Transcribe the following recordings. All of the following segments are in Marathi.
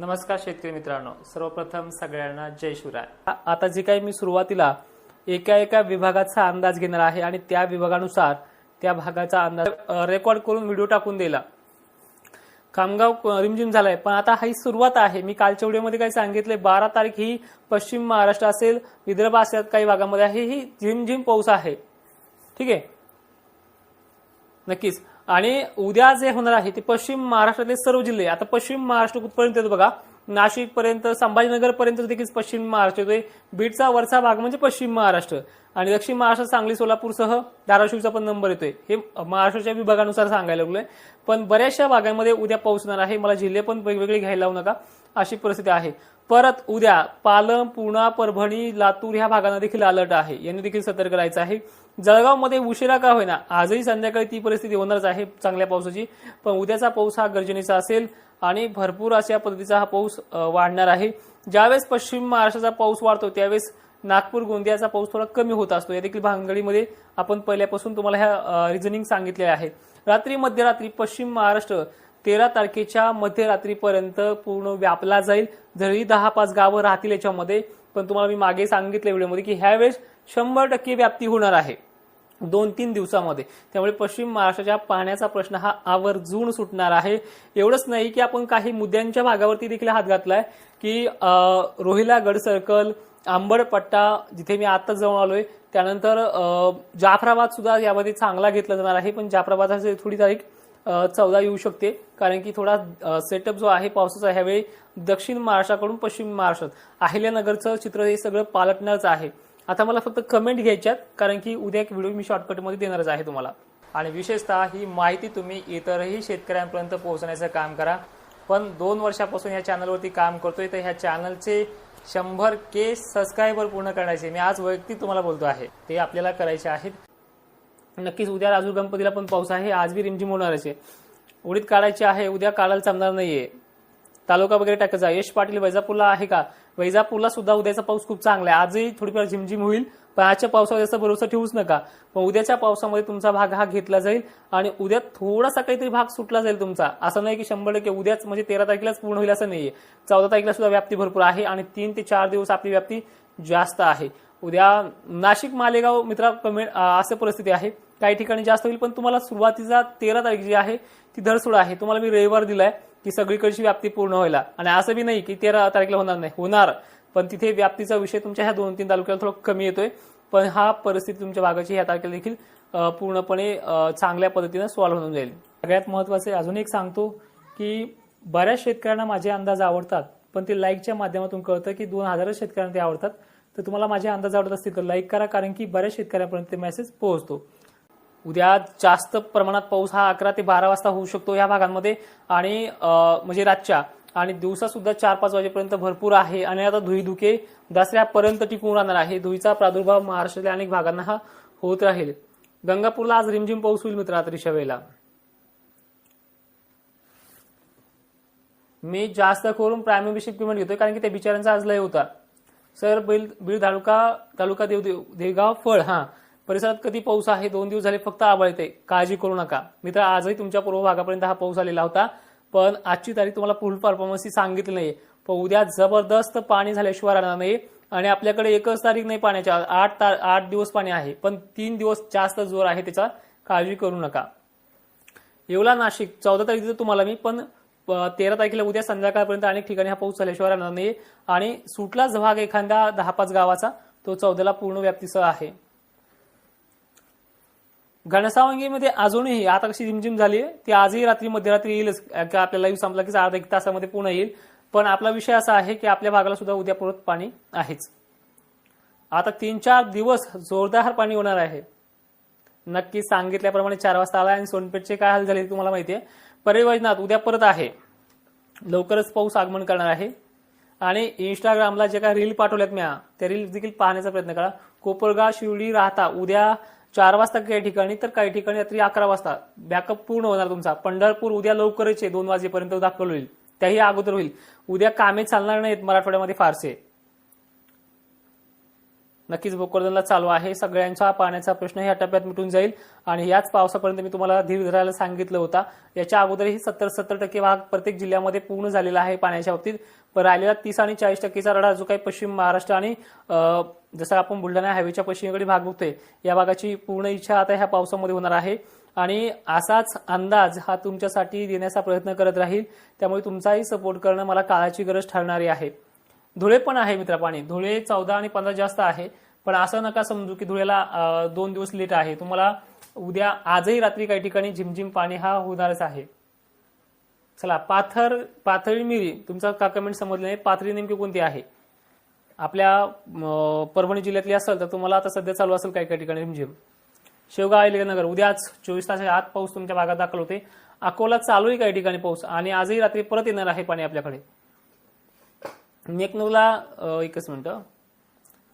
नमस्कार शेतकरी मित्रांनो. सर्वप्रथम सगळ्यांना जय शिवराय. आता जे काही मी सुरुवातीला एका एका विभागाचा अंदाज घेणार आहे आणि त्या विभागानुसार त्या भागाचा अंदाज रेकॉर्ड करून व्हिडिओ टाकून दिला. खामगाव रिमझिम झालाय. पण आता ही सुरुवात आहे. मी कालच्या व्हिडिओमध्ये काय सांगितले बारा तारीख ही पश्चिम महाराष्ट्र असेल विदर्भ असेल काही भागामध्ये आहे. ही झिमझिम पाऊस आहे. ठीक आहे? नक्कीच. आणि उद्या जे होणार आहे ते पश्चिम महाराष्ट्रातले सर्व जिल्हे आता पश्चिम महाराष्ट्र कुठपर्यंत येतो बघा नाशिक पर्यंत संभाजीनगर पर्यंत देखील पश्चिम महाराष्ट्र येतोय. बीडचा वरचा भाग म्हणजे पश्चिम महाराष्ट्र. आणि दक्षिण महाराष्ट्र सांगली सोलापूरसह धाराशिवचा पण नंबर येतोय. हे महाराष्ट्राच्या विभागानुसार सांगायला लागलोय. पण बऱ्याचशा भागांमध्ये उद्या पाऊस होणार आहे. मला जिल्हे पण वेगवेगळे घ्यायला लावू नका अशी परिस्थिती आहे. परत उद्या पालम पूर्णा परभणी लातूर ह्या भागांना देखील अलर्ट आहे. यांनी देखील सतर्क राहायचं आहे. जळगावमध्ये उशिरा का होईना? आजही संध्याकाळी ती परिस्थिती होणारच आहे चांगल्या पावसाची. पण उद्याचा पाऊस हा गर्जनेचा असेल आणि भरपूर अशा पद्धतीचा हा पाऊस वाढणार आहे. ज्यावेळेस पश्चिम महाराष्ट्राचा पाऊस वाढतो त्यावेळेस नागपूर गोंदियाचा पाऊस थोडा कमी होत असतो. या देखील भानगडीमध्ये आपण पहिल्यापासून तुम्हाला ह्या रिझनिंग सांगितले आहे. रात्री मध्यरात्री पश्चिम महाराष्ट्र तेरा तारखेच्या मध्यरात्रीपर्यंत पूर्ण व्यापला जाईल. जरी दहा पाच गावं राहतील याच्यामध्ये पण तुम्हाला मी मागे सांगितलं व्हिडिओमध्ये की ह्यावेळेस शंभर टक्के व्याप्ती होणार आहे. दोन तीन दिवसामध्ये. त्यामुळे पश्चिम महाराष्ट्राच्या पाण्याचा प्रश्न हा आवर्जून सुटणार आहे. एवढंच नाही की आपण काही मुद्द्यांच्या भागावरती देखील हात घातलाय की रोहिला गड सर्कल आंबडपट्टा जिथे मी आता जाऊन आलोय त्यानंतर जाफराबाद सुद्धा यामध्ये चांगला घेतला जाणार आहे पण जाफराबाद थोडी तारीख चौदा येऊ शकते. कारण की थोडा सेटअप जो आहे पावसाचा ह्यावेळी दक्षिण महाराष्ट्राकडून पश्चिम महाराष्ट्रात. अहिल्यानगरचं चित्र हे सगळं पालटणारच आहे. आता मला फक्त कमेंट घ्यायच्यात कारण की उद्या एक व्हिडिओ मी शॉर्टकटमध्ये देणारच आहे तुम्हाला. आणि विशेषतः ही माहिती तुम्ही इतरही शेतकऱ्यांपर्यंत पोहोचण्याचं काम करा. पण दोन वर्षापासून या चॅनलवरती काम करतोय तर ह्या चॅनलचे शंभर के सबस्क्रायबर पूर्ण करण्याचे मी आज वैयक्तिक तुम्हाला बोलतो आहे. ते आपल्याला करायचे आहेत. नक्कीच उद्या राजू गणपतीला पण पाऊस आहे आज बी रिमझिम होणारच आहे. उडीद काढायची आहे उद्या काढायला चालणार नाहीये. तालुका वगैरे टाकायचा यश पाटील वैजापूरला आहे का? वैजापूरला सुद्धा उद्याचा पाऊस खूप चांगला आहे. आजही थोडीफार झिमझिम होईल पण आजच्या पावसावर जास्त भरोसा ठेवूच नका. पण उद्याच्या पावसामध्ये तुमचा भाग हा घेतला जाईल आणि उद्या थोडासा काहीतरी भाग सुटला जाईल तुमचा. असं नाही की शंभर टक्के उद्याच म्हणजे तेरा तारखेलाच पूर्ण होईल असं नाहीये. चौदा तारखेला सुद्धा व्याप्ती भरपूर आहे आणि तीन ते चार दिवस आपली व्याप्ती जास्त आहे. उद्या नाशिक मालेगाव मित्रा कमेंट असं परिस्थिती आहे. काही ठिकाणी जास्त होईल पण तुम्हाला सुरुवातीचा तेरा तारीख जी आहे ती धरसोड आहे. तुम्हाला मी रविवार दिलाय. की सगळीकडची व्याप्ती पूर्ण व्हायला. आणि असं बी नाही की तेरा तारखेला होणार नाही. होणार. पण तिथे व्याप्तीचा विषय तुमच्या ह्या दोन तीन तालुक्याला थोडा कमी येतोय. पण हा परिस्थिती तुमच्या भागाची ह्या तारखेला देखील पूर्णपणे चांगल्या पद्धतीनं सॉल्व्ह होऊन जाईल. सगळ्यात महत्वाचं अजून एक सांगतो की बऱ्याच शेतकऱ्यांना माझे अंदाज आवडतात. पण ते लाईकच्या माध्यमातून कळतं की दोन हजारच शेतकऱ्यांना ते आवडतात. तर तुम्हाला माझे अंदाज आवडत असतील तर लाईक करा. कारण की बऱ्याच शेतकऱ्यांपर्यंत ते मेसेज पोहोचतो. उद्या जास्त प्रमाणात पाऊस हा अकरा ते बारा वाजता होऊ शकतो या भागांमध्ये. आणि म्हणजे रातच्या आणि दिवसा सुद्धा चार पाच वाजेपर्यंत भरपूर आहे. आणि आता धुई धुके दसऱ्यापर्यंत टिकून राहणार आहे. धुईचा प्रादुर्भाव महाराष्ट्रातल्या अनेक भागांना हा होत राहील. गंगापूरला आज रिमझिम पाऊस होईल मित्र रात्रीच्या वेळेला. मी जास्त करून प्रायमरी बेसिक पेमेंट घेतोय कारण की त्या बिचारांचा आज लय होता. सर बिल बीड तालुका तालुका देव- देवगाव फळ हा. परिसरात कधी पाऊस आहे दोन दिवस झाले फक्त आबळते येते काळजी करू नका. मित्र आजही तुमच्या पूर्व भागापर्यंत हा पाऊस आलेला होता पण आजची तारीख तुम्हाला फुल परफॉर्मन्स ही सांगितली नाही पण उद्या जबरदस्त पाणी झाल्याशिवाय राहणार नाही आणि आपल्याकडे एकच तारीख नाही पाण्याच्या आठ तार आठ दिवस पाणी आहे पण तीन दिवस जास्त जोर आहे त्याचा. काळजी करू नका. येवला नाशिक. चौदा तारखेचं तुम्हाला मी पण तेरा तारखेला उद्या संध्याकाळपर्यंत अनेक ठिकाणी हा पाऊस झाल्याशिवाय राहणार नाही आणि सुटलाच भाग एखाद्या दहा पाच गावाचा तो चौदाला पूर्ण व्याप्तीसह आहे. घनसावंगीमध्ये अजूनही आता कशी झिमझिम झाली ती आजही रात्री मध्यरात्री येईलच का आपला लाईव्ह संपला की अर्धा एक तासामध्ये पूर्ण येईल. पण आपला विषय असा आहे की आपल्या भागाला सुद्धा उद्या परत पाणी आहेच. आता तीन चार दिवस जोरदार पाणी होणार आहे. नक्की सांगितल्याप्रमाणे चार वाजता आला आणि सोनपेठचे काय हाल झाले तुम्हाला माहिती आहे. परिवजनात उद्या परत आहे. लवकरच पाऊस आगमन करणार आहे. आणि इंस्टाग्रामला जे काही रील पाठवल्यात म्या त्या रील देखील पाहण्याचा प्रयत्न करा. कोपरगाव शिवडी राहता उद्या चार वाजता काही ठिकाणी तर काही ठिकाणी रात्री अकरा वाजता. बॅकअप पूर्ण होणार तुमचा. पंढरपूर उद्या लवकरच आहे दोन वाजेपर्यंत दाखल होईल. त्याही अगोदर होईल. उद्या कामे चालणार नाहीत मराठवाड्यामध्ये फारसे. नक्कीच भोकरदनला चालू आहे. सगळ्यांचा पाण्याचा प्रश्न ह्या टप्प्यात मिटून जाईल. आणि याच पावसापर्यंत मी तुम्हाला धीर धरायला सांगितलं होता. याच्या अगोदरही सत्तर सत्तर टक्के भाग प्रत्येक जिल्ह्यामध्ये पूर्ण झालेला आहे पाण्याच्या बाबतीत. राहिलेला तीस आणि चाळीस टक्केचा रडा जो काही पश्चिम महाराष्ट्र आणि जसं आपण बुलढाणा हायवेच्या पश्चिमेकडे भाग बघतोय या भागाची पूर्ण इच्छा आता ह्या पावसामध्ये होणार आहे. आणि असाच अंदाज हा तुमच्यासाठी देण्याचा प्रयत्न करत राहील त्यामुळे तुमचाही सपोर्ट करणं मला काळाची गरज ठरणारी आहे. धुळे पण आहे मित्र पाणी धुळे चौदा आणि पंधरा जास्त आहे पण असं नका समजू की धुळेला दोन दिवस लेट आहे. तुम्हाला उद्या आजही रात्री काही ठिकाणी झिमझिम पाणी हा होणारच आहे. चला पाथर पाथरी मिरी. तुमचा का कमेंट समजलं नाही? पाथरी नेमकी कोणती आहे? आपल्या परभणी जिल्ह्यातली असेल तर तुम्हाला आता सध्या चालू असेल काही काही ठिकाणी रिमझिम शेवगाव नगर उद्याच चोवीस तासाच्या आत पाऊस तुमच्या भागात दाखल होते. अकोला चालू आहे काही ठिकाणी पाऊस आणि आजही रात्री परत येणार आहे पाणी आपल्याकडे. नेकनूरला एकच मिनिटं.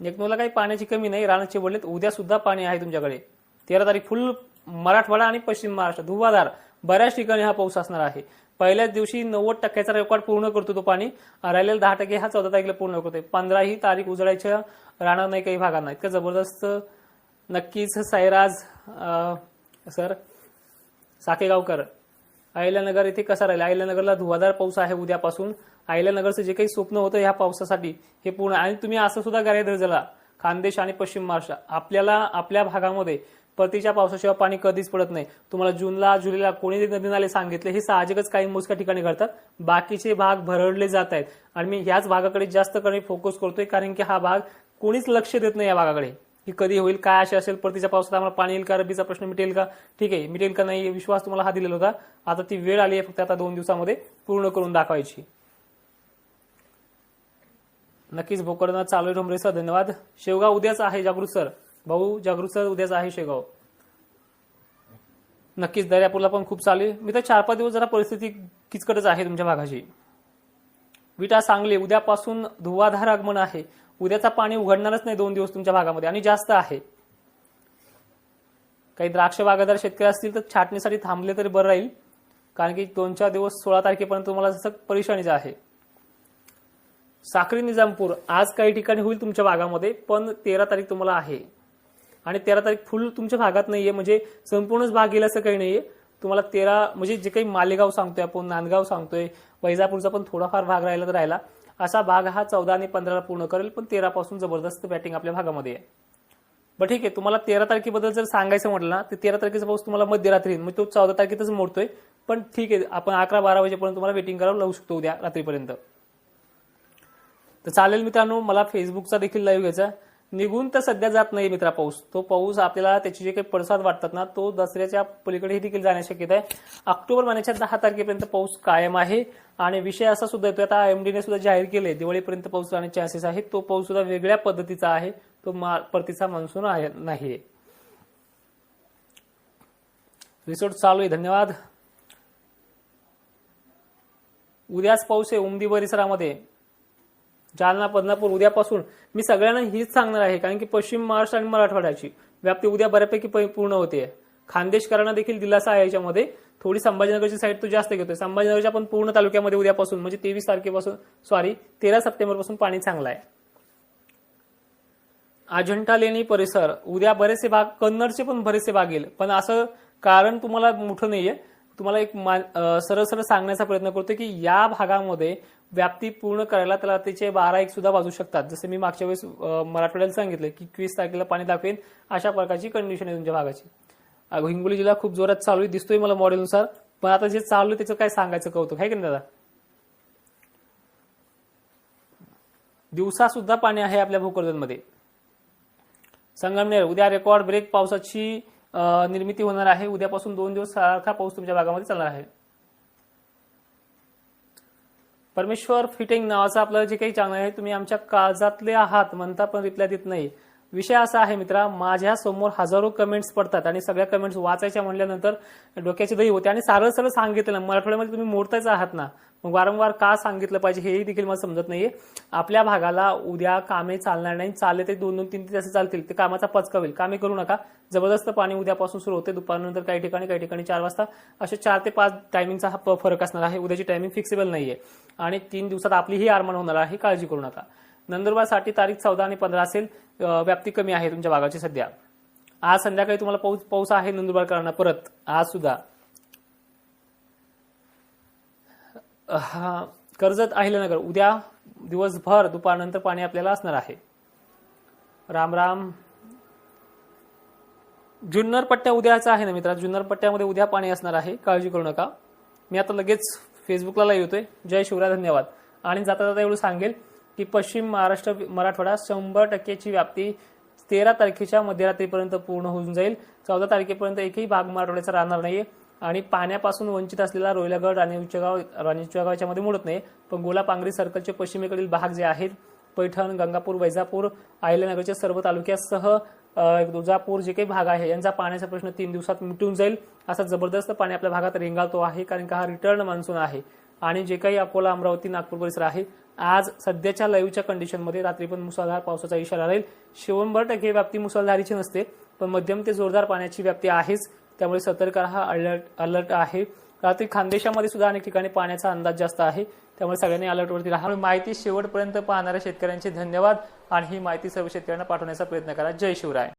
नेकनूरला काही पाण्याची कमी नाही. रानाचे वडलेत. उद्या सुद्धा पाणी आहे तुमच्याकडे. तेरा तारीख फुल मराठवाडा आणि पश्चिम महाराष्ट्र. धुवाधार. बऱ्याच ठिकाणी हा पाऊस असणार आहे. पहिल्याच दिवशी नव्वद टक्क्याचा रेकॉर्ड पूर्ण करतो तो पाणी. राहिलेला दहा टक्के हा चौदा तारखेला पूर्ण करतोय पंधरा ही तारीख उजळायच्या राहणार नाही काही भागांना इतकं जबरदस्त नक्कीच सैराज अं, सर साकेगावकर अहिल्यानगर इथे कसा राहिला? अहिल्यानगरला धुवाधार पाऊस आहे उद्यापासून. अहिल्यानगरचं जे काही स्वप्न होतं ह्या पावसासाठी हे पूर्ण. आणि तुम्ही असं सुद्धा गाड्या झाला खानदेश आणि पश्चिम महाराष्ट्र. आपल्याला आपल्या भागामध्ये परतीच्या पावसाशिवाय पाणी कधीच पडत नाही. तुम्हाला जूनला जुलैला कोणी नदी नाले सांगितले हे साहजिकच काही मोजक्या ठिकाणी घडतात बाकीचे भाग भरडले जात आहेत. आणि मी ह्याच भागाकडे जास्त कमी फोकस करतोय कारण की हा भाग कोणीच लक्ष देत नाही या भागाकडे. की कधी होईल काय असे असेल परतीच्या पावसात आम्हाला पाणी येईल का रबीचा प्रश्न मिटेल का? ठीक आहे मिटेल का नाही विश्वास तुम्हाला हा दिलेला होता. आता ती वेळ आली आहे फक्त आता दोन दिवसामध्ये पूर्ण करून दाखवायची. नक्कीच भोकरदना चालू आहे सर धन्यवाद. शेवगाव उद्याच आहे जागृत सर. भाऊ जागृत सर उद्याच आहे शेगाव. नक्कीच दर्यापूरला पण खूप चालू आहे. मी तर चार पाच दिवस जरा परिस्थिती किचकटच आहे तुमच्या भागाची विटा सांगली उद्यापासून धुवाधार आगमन आहे. उद्याचा पाणी उघडणारच नाही दोन दिवस तुमच्या भागामध्ये आणि जास्त आहे. काही द्राक्ष बागादार शेतकरी असतील तर छाटणीसाठी थांबले तरी बरं राहील. कारण की दोन चार दिवस सोळा तारखेपर्यंत तुम्हाला जसं परेशानीच आहे. साखरी निजामपूर आज काही ठिकाणी होईल तुमच्या भागामध्ये पण तेरा तारीख तुम्हाला आहे. आणि तेरा तारीख फुल तुमच्या भागात नाहीये म्हणजे संपूर्णच भाग गेला असं काही नाहीये. तुम्हाला तेरा म्हणजे जे काही मालेगाव सांगतोय आपण नांदगाव सांगतोय वैजापूरचा पण थोडाफार भाग राहिला तर राहिला. असा भाग हा चौदा आणि पंधराला पूर्ण करेल पण तेरा पासून जबरदस्त बॅटिंग आपल्या भागामध्ये आहे. बरं ठीक आहे तुम्हाला तेरा तारखेबद्दल जर सांगायचं म्हटलं ना तर तेरा तारखेचा पाऊस तुम्हाला मध्यरात्री म्हणजे तो चौदा तारखेतच मोडतोय. पण ठीक आहे आपण अकरा बारा वाजेपर्यंत तुम्हाला वेटिंग करावं लावू शकतो उद्या रात्रीपर्यंत. तर चालेल मित्रांनो मला फेसबुकचा देखील लाईव्ह घ्यायचा निघून तर सध्या जात नाही मित्रा पाऊस. तो पाऊस आपल्याला त्याचे जे काही पडसाद वाटतात ना तो दसऱ्याच्या पलीकडे देखील जाण्याची शक्यता आहे. ऑक्टोबर महिन्याच्या दहा तारखेपर्यंत पाऊस कायम आहे आणि विषय असा सुद्धा येतो आता एमडीने सुद्धा जाहीर केले दिवाळीपर्यंत पाऊस राहण्याचे चान्सेस आहेत. तो पाऊस सुद्धा वेगळ्या पद्धतीचा आहे. तो मा- परतीचा मान्सून आहे नाहीये. रिसोर्ट चालू आहे. धन्यवाद. उद्याच पाऊस आहे उमदी परिसरामध्ये. जालना बदनापूर उद्यापासून मी सगळ्यांना हीच सांगणार आहे कारण की पश्चिम महाराष्ट्र आणि मराठवाड्याची व्याप्ती उद्या बऱ्यापैकी पूर्ण होते. खानदेशकरांना देखील दिलासा आहे याच्यामध्ये. थोडी संभाजीनगरची साईड तो जास्त घेतोय. संभाजीनगरच्या पण पूर्ण तालुक्यामध्ये उद्यापासून म्हणजे तेवीस तारखेपासून सॉरी तेरा सप्टेंबरपासून पाणी चांगलं आहे अजंठा लेणी परिसर उद्या बरेचसे भाग कन्नडचे पण बरेचसे भाग येईल. पण असं कारण तुम्हाला मोठं नाहीये. तुम्हाला एक मा- सरळ सरळ सांगण्याचा प्रयत्न करतो की या भागामध्ये व्याप्ती पूर्ण करायला त्याला त्याचे बारा एक सुद्धा वाजू शकतात. जसं मी मागच्या वेळेस मराठवाड्याला सांगितलं की एकवीस तारखेला पाणी दाखवेन अशा प्रकारची कंडिशन आहे तुमच्या भागाची. अगं, हिंगोली जिल्हा खूप जोरात चालू आहे दिसतोय मला मॉडेलनुसार पण आता जे चालू आहे त्याचं काय सांगायचं कौतुक? आहे की नाही दादा? दिवसा सुद्धा पाणी आहे आपल्या भूकर्जनमध्ये संगमनेर उद्या रेकॉर्ड ब्रेक पावसाची निर्मिती होणार आहे. उद्यापासून दोन दिवस सारखा पाऊस तुमच्या भागामध्ये चालणार आहे. परमेश्वर फिटिंग नावाचं आपलं जे काही चॅनल आहे तुम्ही आमच्या काळजातले आहात म्हणता पण रिप्लाय देत नाही. विषय असा आहे मित्रा माझ्यासमोर हजारो कमेंट्स पडतात आणि सगळ्या कमेंट्स वाचायच्या म्हणल्यानंतर डोक्याची दही होते आणि सरळ सरळ सांगितलं मराठवाड्यामध्ये तुम्ही मोडताच आहात ना. मग वारंवार का सांगितलं पाहिजे हेही देखील मला समजत नाहीये. आपल्या भागाला उद्या कामे चालणार नाही चालले ते दोन दोन तीन तीन तास चालतील. ते कामाचा पचका होईल. कामे करू नका. जबरदस्त पाणी उद्यापासून सुरू होते. दुपारनंतर काही ठिकाणी काही ठिकाणी चार वाजता. असे चार ते पाच टायमिंगचा हा प- फरक असणार आहे. उद्याची टायमिंग फिक्सेबल नाहीये. आणि तीन दिवसात आपली ही आरमान होणार आहे. काळजी करू नका. नंदुरबारसाठी तारीख चौदा आणि पंधरा असेल. व्याप्ती कमी आहे तुमच्या भागाची सध्या. आज संध्याकाळी तुम्हाला पाऊस पाऊस आहे नंदुरबारकरांना. परत आज सुद्धा. हा कर्जत अहिल्यानगर. उद्या दिवसभर दुपारनंतर पाणी आपल्याला असणार आहे. राम राम. जुन्नर पट्ट्या उद्याचा आहे ना मित्रा जुन्नर पट्ट्यामध्ये उद्या पाणी असणार आहे. काळजी करू नका. मी आता लगेच फेसबुकला लाईव्ह येतोय. जय शिवराय धन्यवाद. आणि जाता जाता एवढं सांगेल की पश्चिम महाराष्ट्र मराठवाडा शंभर टक्केची व्याप्ती तेरा तारखेच्या मध्यरात्रीपर्यंत पूर्ण होऊन जाईल. चौदा तारखेपर्यंत एकही भाग मराठवाड्याचा राहणार नाहीये. आणि पाण्यापासून वंचित असलेला रोहिलागड आणि उच्चगाव राणी उच्चगाव याच्यामध्ये मोडत नाही. पण गोला पांगरी सर्कलचे पश्चिमेकडील भाग जे आहेत पैठण गंगापूर वैजापूर अहिल्यानगरच्या सर्व तालुक्यासह अ, दुजापूर जे काही भाग आहे यांचा पाण्याचा प्रश्न तीन दिवसात मिटून जाईल असा जबरदस्त पाणी आपल्या भागात रेंगाळतो आहे कारण का हा रिटर्न मान्सून आहे. आणि जे काही अकोला अमरावती नागपूर परिसर आहे आज सध्याच्या लाईव्हच्या कंडिशनमध्ये रात्री पण मुसळधार पावसाचा इशारा राहील. शंभर टक्के व्याप्ती मुसळधारीची नसते पण मध्यम ते जोरदार पाण्याची व्याप्ती आहेच. त्यामुळे सतर्क हा अलर्ट अलर्ट आहे. रात्री खानदेशामध्ये सुद्धा अनेक ठिकाणी पाण्याचा अंदाज जास्त आहे. त्यामुळे सगळ्यांनी अलर्टवरती राहा. माहिती शेवटपर्यंत पाहणाऱ्या शेतकऱ्यांचे धन्यवाद. आणि ही माहिती सर्व शेतकऱ्यांना पाठवण्याचा प्रयत्न करा. जय शिवराय.